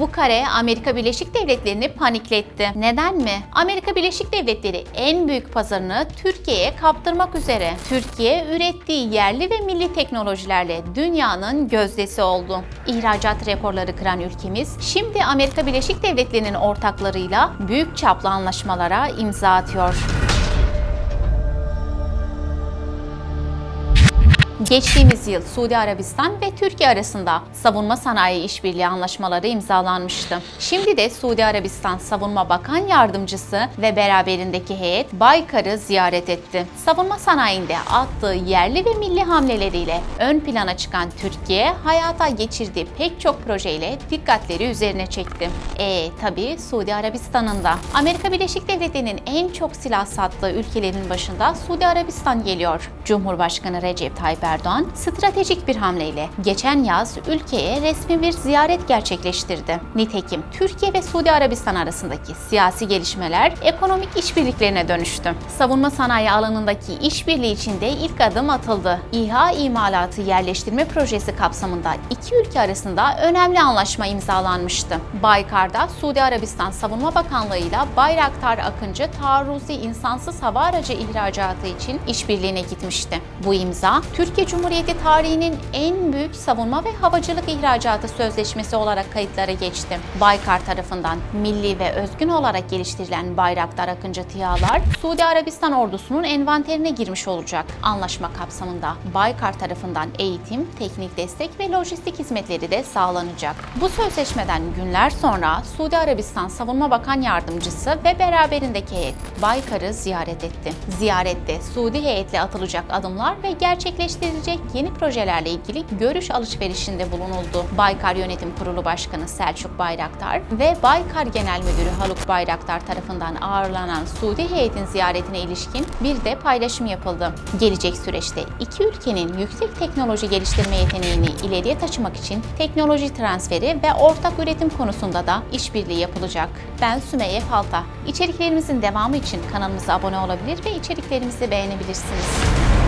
Bu kare Amerika Birleşik Devletleri'ni panikletti. Neden mi? Amerika Birleşik Devletleri en büyük pazarını Türkiye'ye kaptırmak üzere. Türkiye ürettiği yerli ve milli teknolojilerle dünyanın gözdesi oldu. İhracat rekorları kıran ülkemiz şimdi Amerika Birleşik Devletleri'nin ortaklarıyla büyük çaplı anlaşmalara imza atıyor. Geçtiğimiz yıl Suudi Arabistan ve Türkiye arasında savunma sanayi işbirliği anlaşmaları imzalanmıştı. Şimdi de Suudi Arabistan Savunma Bakan Yardımcısı ve beraberindeki heyet Baykar'ı ziyaret etti. Savunma sanayinde attığı yerli ve milli hamleleriyle ön plana çıkan Türkiye, hayata geçirdiği pek çok projeyle dikkatleri üzerine çekti. E tabi Suudi Arabistan'ın da. Amerika Birleşik Devletleri'nin en çok silah sattığı ülkelerin başında Suudi Arabistan geliyor. Cumhurbaşkanı Recep Tayyip Erdoğan stratejik bir hamleyle geçen yaz ülkeye resmi bir ziyaret gerçekleştirdi. Nitekim Türkiye ve Suudi Arabistan arasındaki siyasi gelişmeler ekonomik işbirliklerine dönüştü. Savunma sanayi alanındaki işbirliği içinde ilk adım atıldı. İHA imalatı yerleştirme projesi kapsamında iki ülke arasında önemli anlaşma imzalanmıştı. Baykar'da Suudi Arabistan Savunma Bakanlığı ile Bayraktar Akıncı taarruzi insansız hava aracı ihracatı için işbirliğine gitmişti. Bu imza Türkiye Cumhuriyeti tarihinin en büyük savunma ve havacılık ihracatı sözleşmesi olarak kayıtlara geçti. Baykar tarafından milli ve özgün olarak geliştirilen Bayraktar Akıncı TİHA'lar Suudi Arabistan ordusunun envanterine girmiş olacak. Anlaşma kapsamında Baykar tarafından eğitim, teknik destek ve lojistik hizmetleri de sağlanacak. Bu sözleşmeden günler sonra Suudi Arabistan Savunma Bakan Yardımcısı ve beraberindeki heyet Baykar'ı ziyaret etti. Ziyarette Suudi heyetle atılacak adımlar ve gerçekleştirilecek yeni projelerle ilgili görüş alışverişinde bulunuldu. Baykar Yönetim Kurulu Başkanı Selçuk Bayraktar ve Baykar Genel Müdürü Haluk Bayraktar tarafından ağırlanan Suudi heyetin ziyaretine ilişkin bir de paylaşım yapıldı. Gelecek süreçte iki ülkenin yüksek teknoloji geliştirme yeteneğini ileriye taşımak için teknoloji transferi ve ortak üretim konusunda da işbirliği yapılacak. Ben Sümeyye Falta. İçeriklerimizin devamı için kanalımıza abone olabilir ve içeriklerimizi beğenebilirsiniz.